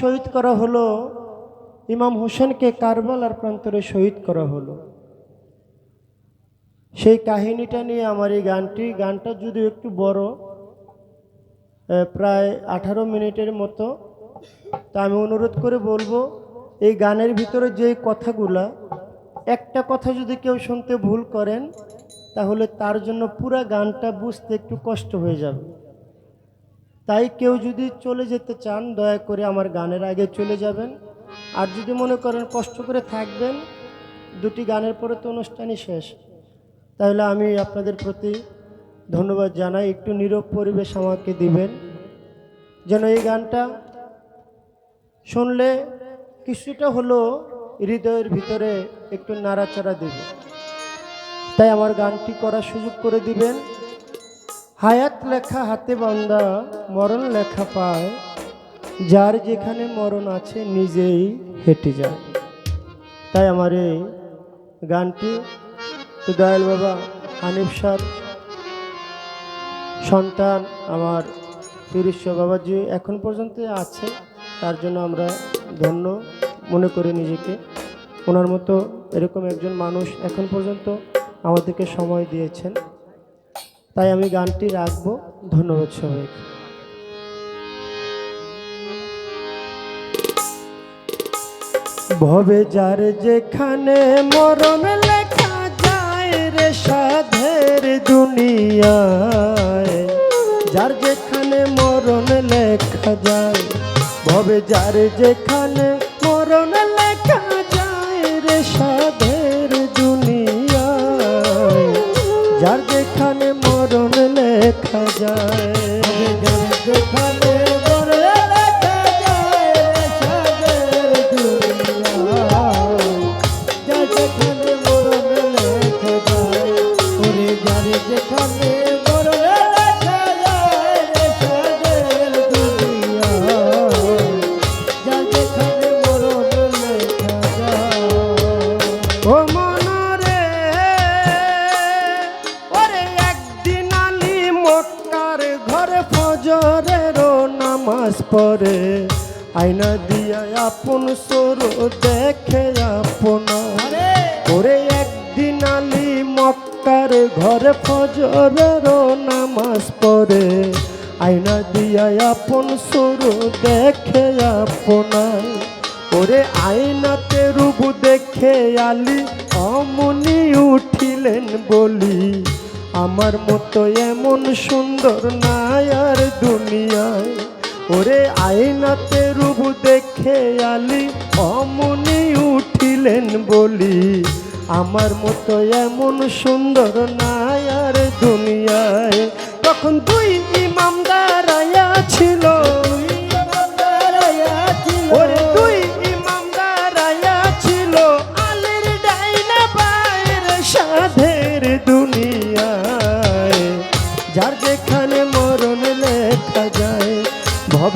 শহীদ করা হলো, ইমাম হোসেনকে কারবালার প্রান্তরে শহীদ করা হলো। সেই কাহিনীটা নিয়ে আমার এই গানটি, গানটা যদি একটু বড় প্রায় আঠারো মিনিটের মতো, তা আমি অনুরোধ করে বলব, এই গানের ভিতরে যে কথাগুলা, একটা কথা যদি কেউ শুনতে ভুল করেন, তাহলে তার জন্য পুরা গানটা বুঝতে একটু কষ্ট হয়ে যাবে। তাই কেউ যদি চলে যেতে চান, দয়া করে আমার গানের আগে চলে যাবেন। আর যদি মনে করেন কষ্ট করে থাকবেন, দুটি গানের পরে তো অনুষ্ঠানই শেষ। তাহলে আমি আপনাদের প্রতি ধন্যবাদ জানাই। একটু নীরব পরিবেশ আমাকে দিবেন। যেন এই গানটা শুনলে কিছুটা হলো হৃদয়ের ভিতরে একটু নাড়াচাড়া দেবে। তাই আমার গানটি করার সুযোগ করে দিবেন। হায়াত লেখা হাতে বান্দা, মরণ লেখা পায়। যার যেখানে মরণ আছে, নিজেই হেঁটে যায়। তাই আমার এই গানটি দয়াল বাবা হানিফ স্যার, সন্তান আমার তিরিশ বাবাজি এখন পর্যন্ত আছে। তার জন্য আমরা ধন্য মনে করি নিজেকে। ওনার মতো এরকম একজন মানুষ এখন পর্যন্ত আমাদেরকে সময় দিয়েছেন। তাই আমি গানটি রাখব। ধন্যবাদ সবাইকে। ভবে যার যেখানে মরণ লেখা যায় রে সাধের দুনিয়ায়। যার যেখানে মরণ লেখা যায়, ভবে যার যেখানে মরণ লেখা যায় রে সাধের যেখানে মরণ লেখা যায়। যেখানে আয়না দিয়া আপন সর দেখে আপন। ওরে একদিন আলি মক্কার ঘরে ফজরের নামাজ পড়ে। আয়না দিয়া আপন সর দেখে আপনার ওরে আয়নাতে রূপ দেখে আলি অমনি উঠিলেন বলি আমার মতো এমন সুন্দর নাই আর দুনিয়ায়। ওরে আয়নাতে রূপ দেখে আলি, অমনি উঠিলেন বলি, আমার মতো এমন সুন্দর নাই আর দুনিয়ায়। তখন দুই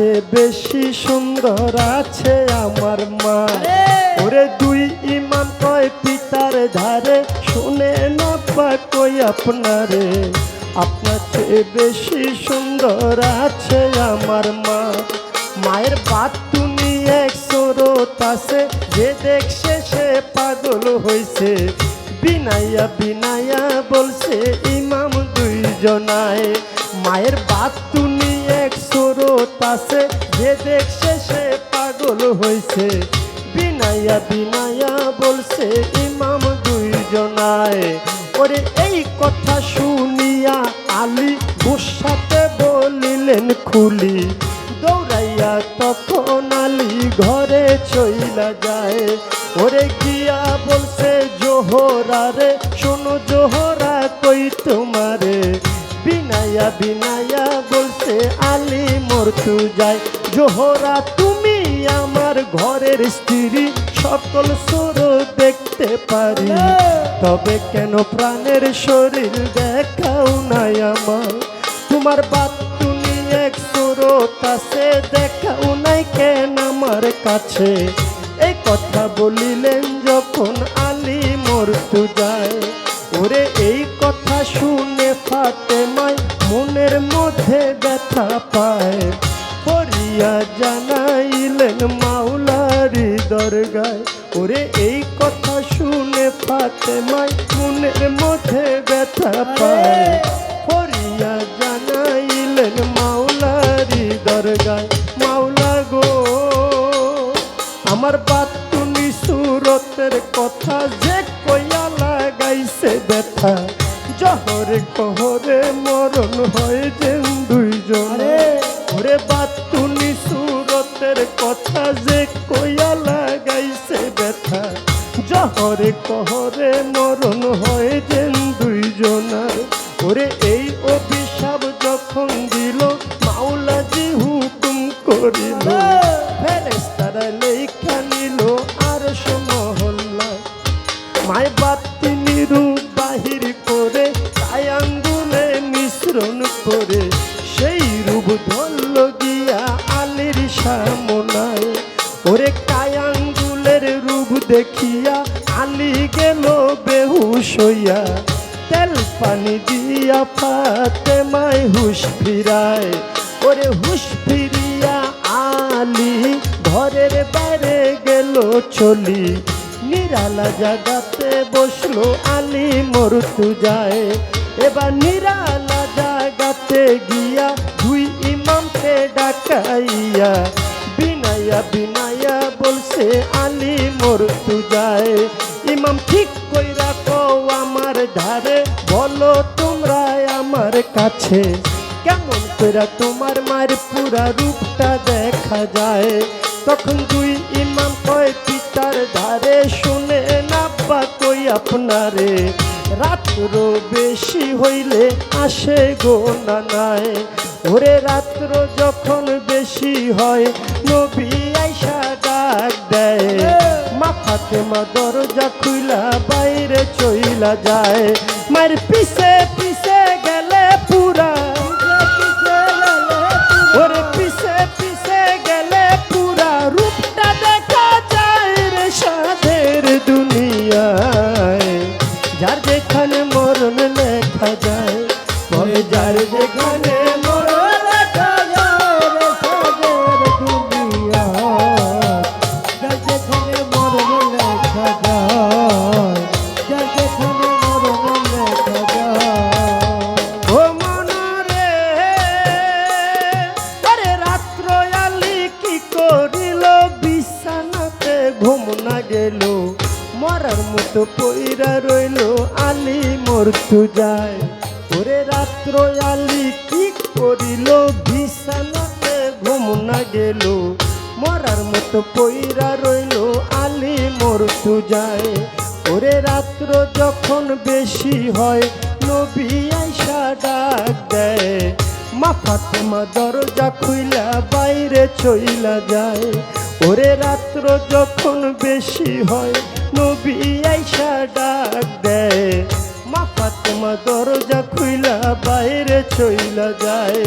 চেয়ে বেশি সুন্দর আছে আমার মা। ওরে দুই ইমাম কয় পিতার ধারে শুনে না বা কই আপনারে। আপনার চেয়ে বেশি সুন্দর আছে আমার মা। মায়ের বাত তুমি এক সরত আছে যে দেখছে সে পাগল হইছে। বিনাইয়া বিনাইয়া বলছে ইমাম দুইজনায়। মায়ের বাত তুমি এক সরত আছে যে দেখছে সে পাগল হইছে। বিনাইয়া বিনাইয়া বলছে, ইমাম দুইজনায়। ওরে এই কথা শুনিয়া আলী গুসাতে বলিলেন, খুলি। দৌড়াইয়া তখন আলী ঘরে চইলা যায়। ওরে গিয়া বলছে জোহরা রে শোনো জোহরা কই তোমারে? বিনায়া বিনায়া বলছে, আলী মরতু যায় জোহরা, তুমি আমার ঘরের স্ত্রী। সকল সোর দেখতে পারি। তবে কেন প্রাণের শরীর দেখাও নাই আমার? তোমার বাত তুমি এক সুরত আছে, দেখাও নাই কেন আমার কাছে? এই কথা বলিলেন যখন আলী মরতু যায় ওরে এই কথা শুনে ফাতেমায় মনের মধ্যে ব্যথা পায়। পড়িয়া জানাইলেন মাওলারি দরগায়, ওরে, এই কথা শুনে ফাতেমায় মনের মধ্যে ব্যথা পায়। পড়িয়া জানাইলেন মাওলারি দরগায়, মাওলা গো, আমার বাতুনি সুরতের কথা যে কইয়া লাগাইছে ব্যথা। জহরে কহরে মরণ হয় যে দুইজনে। ওরে বাতুনি সুরতের কথা যে কইয়া লাগাইছে ব্যথা। জহরে কহরে মরণ হয় চলি নিরালা জাগাতে বসল আলি মরতু যায়। এবার নিরালা জাগাতে গিয়া দুই ইমামকে ডাকাইয়া বিনায়া বিনায়া বলছে, আলী মরতু যায়। ইমাম ঠিক কইরা কও, আমার ধারে, বলো তোমরা আমার কাছে। কেমন কইরা তোমার মার পুরা রূপটা দেখা যায়। তখন দুই কয় পিতার ধারে, শুনে না বা কই আপনারে। রাত্র বেশি হইলে আসে গো নানায়। ওরে রাত্র যখন বেশি হয়, নবী আইসা ডাক দেয়। মাথাতে মা দরজা খুইলা, বাইরে চইলা যায়। মার পিছে নবী আইসা দেয়। মা ফাতেমা দরজা খুইলা বাইরে চইলা যায়। ওরে রাত্র যখন বেশি হয়, নবী আইসা ডাক দেয়। মা ফাতেমা দরজা খুইলা বাইরে চইলা যায়।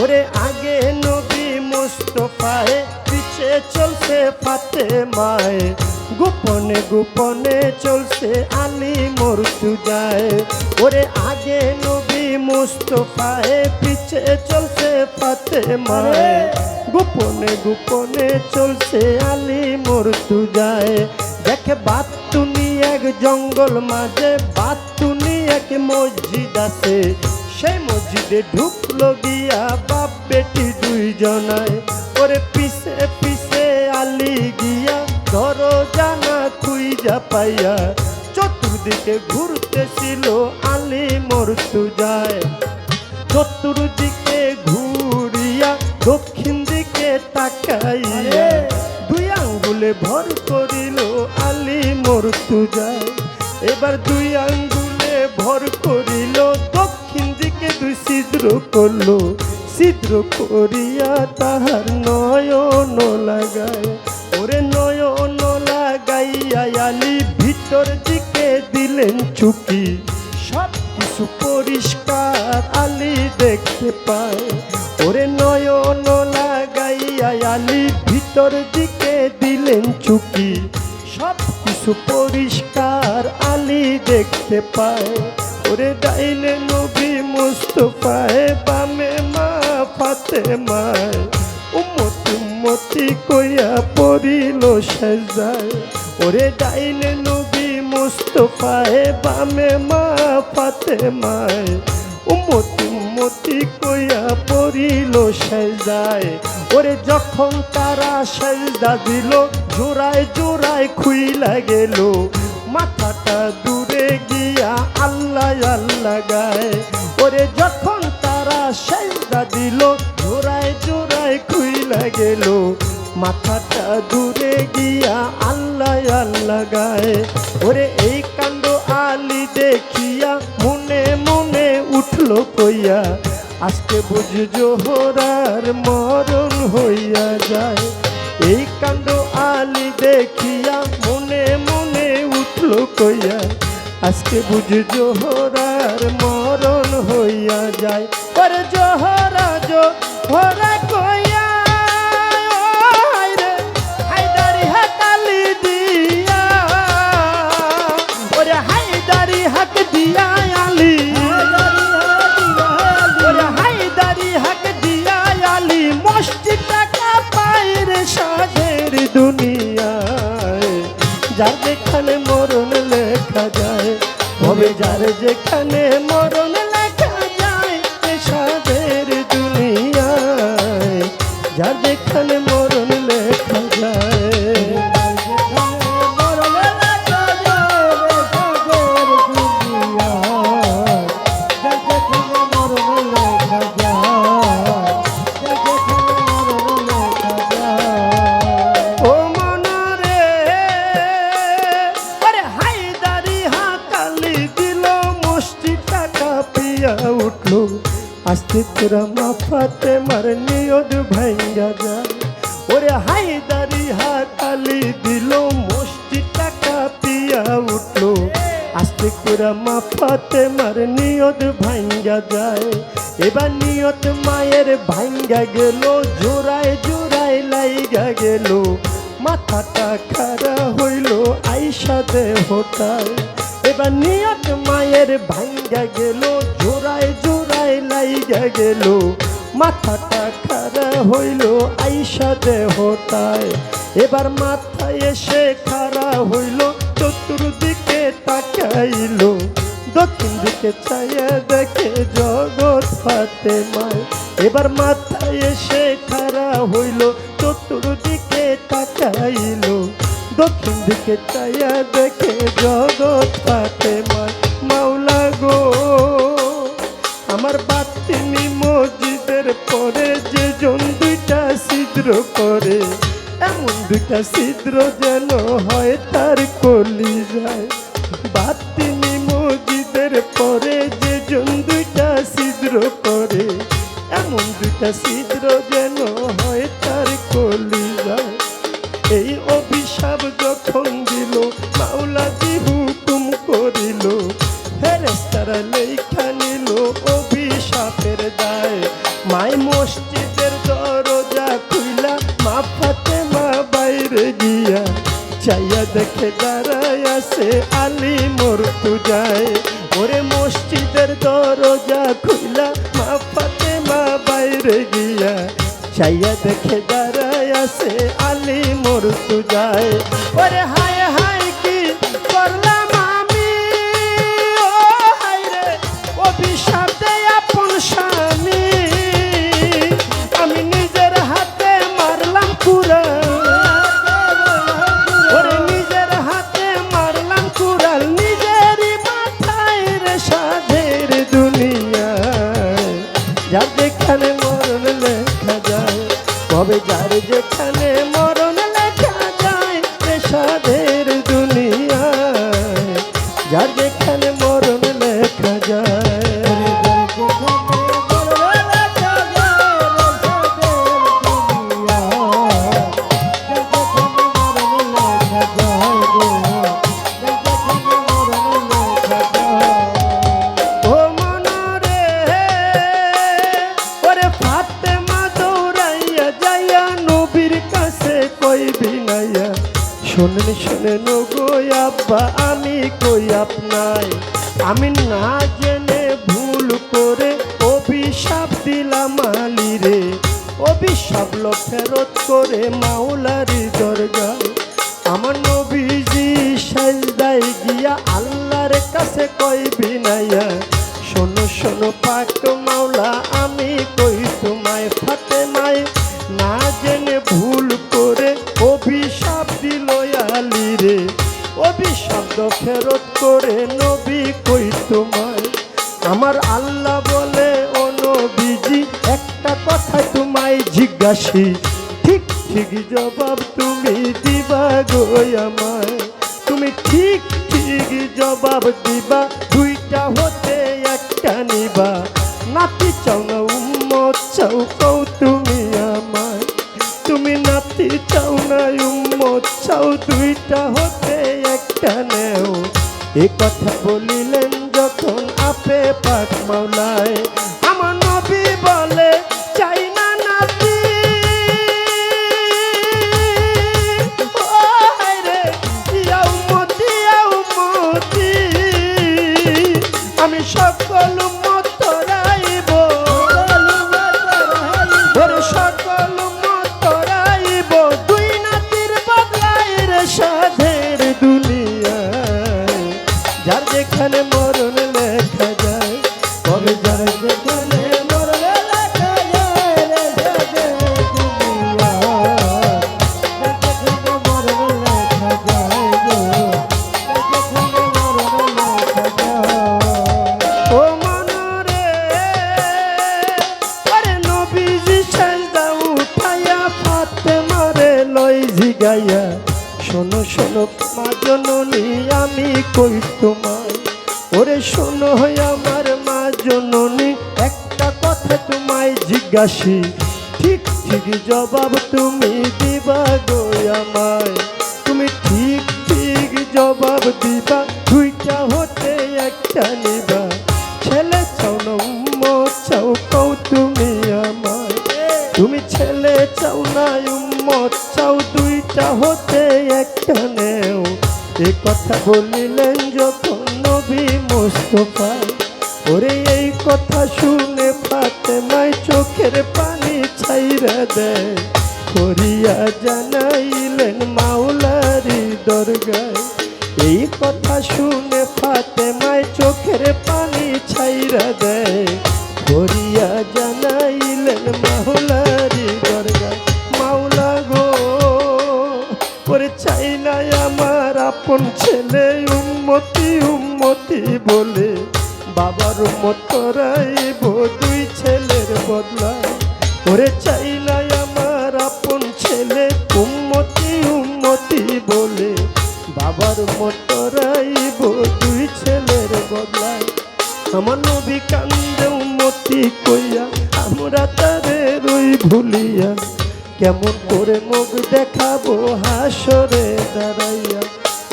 ওরে আগে নবী মোস্তফায় পিছে চলছে ফাতে মায়। গোপনে গোপনে চলছে আলী মরতু যায় ওরে আগে নবী মুস্তফায় পিছে চলছে ফাতে মায়। গোপনে গোপনে চলছে আলী মরতু যায় দেখে বাতুনি এক জঙ্গল মাঝে, বাতুনি এক মসজিদ আছে। সেই মসজিদে ঢুকলো গিয়া বাপ বেটি দুইজনায়। ওরে পিছে পিছে আলি গিয়া ধরো জানা খুইজা পাইয়া চতুর্দিকে ঘুরতেছিল আলি মরতু যায় চতুর্দিকে ঘুরিয়া দক্ষিণ দিকে তাকাইয়া দুই আঙ্গুল ভর করিল আলী মরতু যায় এবার দুই আঙ্গুলে ভর করিল দুই ছিদ্র করল, ছিদ্র করিয়া তাহার নয়ন লাগায়। ওরে নয়ন লাগাইয়া আলী ভিতর দিকে দিলেন চুকি। সব কিছু পরিষ্কার আলী দেখতে পায়। ওরে নয়ন লাগাইয়া আলী ভিতর দিকে দিলেন চুকি। সব কিছু পরিষ্কার আলী দেখতে পায়। ওরে ডাইলে নবী মুস্তফায় বামে মা ফাতে মায় উম্মতি উম্মতি কইয়া পড়িল সেজায়। ওরে ডাইলে নবী মুস্তফায় বামে মা ফাতে মায় উম্মতি উম্মতি কইয়া পড়িল সেজায়। ওরে যখন তারা সেজদা দিল, জোড়ায় জোড়ায় খুইলা গেল। মাথাটা দূরে গিয়া আল্লাহ আল্লাহ গায়। ওরে যখন তারা সেজদা দিল, জোড়ায় জোড়ায় খুইলা গেল। মাথাটা দূরে গিয়া আল্লাহ আল্লাহ গায়। ওরে এই কাণ্ড আলি দেখিয়া মনে মনে উঠল কইয়া, আজকে বুঝ জোহরার মরণ হইয়া যায়। এই কাণ্ড আলি দেখিয়া মনে মনে উঠল কইয়া আজকে বুঝ জোহরার মরণ হইয়া যায়। ওরে জোহরা জোহরা কইয়া ওই রে, হায়দারি হাতালি দিয়া। হাক দিয়া হাক দিয়া আলী। লেখা যায়। হবে যার যেখানে মরণ লেখা যায় সাদের দুনিয়ায়। যার যেখানে মাফাতে মার নিয়দ ভাঙ্গা যায় ওরে হায়দারি হাকালি দিল মুষ্টিটা কাঁপিয়া উঠল আস্তে করে মাফাতে মার নিয়ত ভাঙ্গা যায় এবার নিয়ত মায়ের ভাঙ্গা গেল জোড়ায় জোড়ায় লাইগা গেল মাথাটা খারা হইল আইসা দেহটায় এবার নিয়ত মায়ের ভাঙ্গা গেল জোড়ায় জোড়ায় লাইগা গেল মাথাটা খারা হইল, আইসা দেহটায় এবার মাথায় এসে খারা হইল, চতুর্দিকে তাকাইল। দক্ষিণ দিকে চাইয়া দেখে জগৎ ফাতে মায় এবার মাথায় এসে খারা হইল, চতুর্দিকে তাকাইল। দক্ষিণ দিকে চাইয়া দেখে জগৎ ফাতে দুইটা ছিদ্র যেন হয় তার কলি যায় বাতিনি মসজিদের পরে যে জন দুইটা ছিদ্র করে, এমন দুইটা ছিদ্র দেখে দাঁড়ায় আছে আলী মোর যায় ওরে মসজিদের দরজা খুইলা, মা পাতে মা বাইরে গিয়া। চাইয়া দেখে দাঁড়ায় আছে আলী মোর যায় ওরে হায় বিনাইয়া শোনো শোনো পাক মাওলা, আমি কই তোমায় ফাতেমায় না জেনে ভুল করে অভিশাপ দিল আলী রে। অভিশাপ ফেরত করে নবী কই তোমায়? আমার আল্লাহ বলে, ও নবীজি, একটা কথা তোমায় জিজ্ঞাসি। ঠিক ঠিক জবাব তুমি দিবা গো আমায়। তুমি ঠিক ঠিক জবাব নাতি চাও না উম্মত চাও দুইটা হতে একটা নেও। এ কথা বলিলেন যখন আপে পাক মাওলায় জিজ্ঞাসি ঠিক ঠিক জবাব তুমি দিবা গো আমায়। তুমি ঠিক ঠিক জবাব দিবা। দুইটা হতে একটা নিবা। ছেলে চাও না উম্মত চাও, কও তুমি আমায়। তুমি ছেলে চাও না উম্মত চাও, দুইটা হতে একটা নেও। এ কথা বলিলেন যখন নবী মোস্তফায় ওরে, এই কথা শুনে দেয় করিয়া জানাইলেন মাওলারি দরগায়। এই কথা শুনে ফাতেমায় চোখের পানি ছাইরা দেয়। করিয়া জানাইলেন মাওলারি দরগায়, মাওলা গো, ওরে চাই না আমার আপন ছেলে উম্মতি উম্মতি বলে বাবার মতরাইব দাঁড়াইয়া,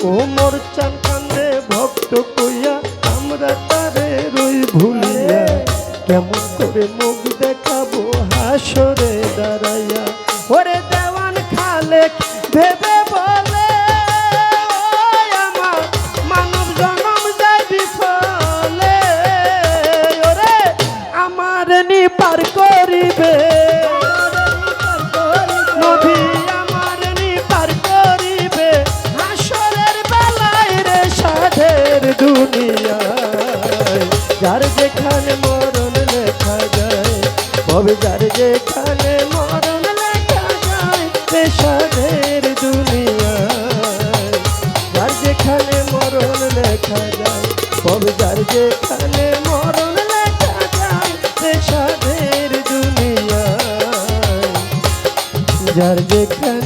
ও মোর চান কান্দে ভক্ত কইয়া, আমরা তারে রই ভুলিয়া। কেমন করে মুখ দেখাবো হাসরে? তবে যার যেখানে মরণ লেখা যায় পেশাদের দুনিয়ায়। যার যেখানে মরণ লেখা যায়, তবে যার যেখানে মরণ লেখা যায় পেশাদের দুনিয়ায়। যার যেখানে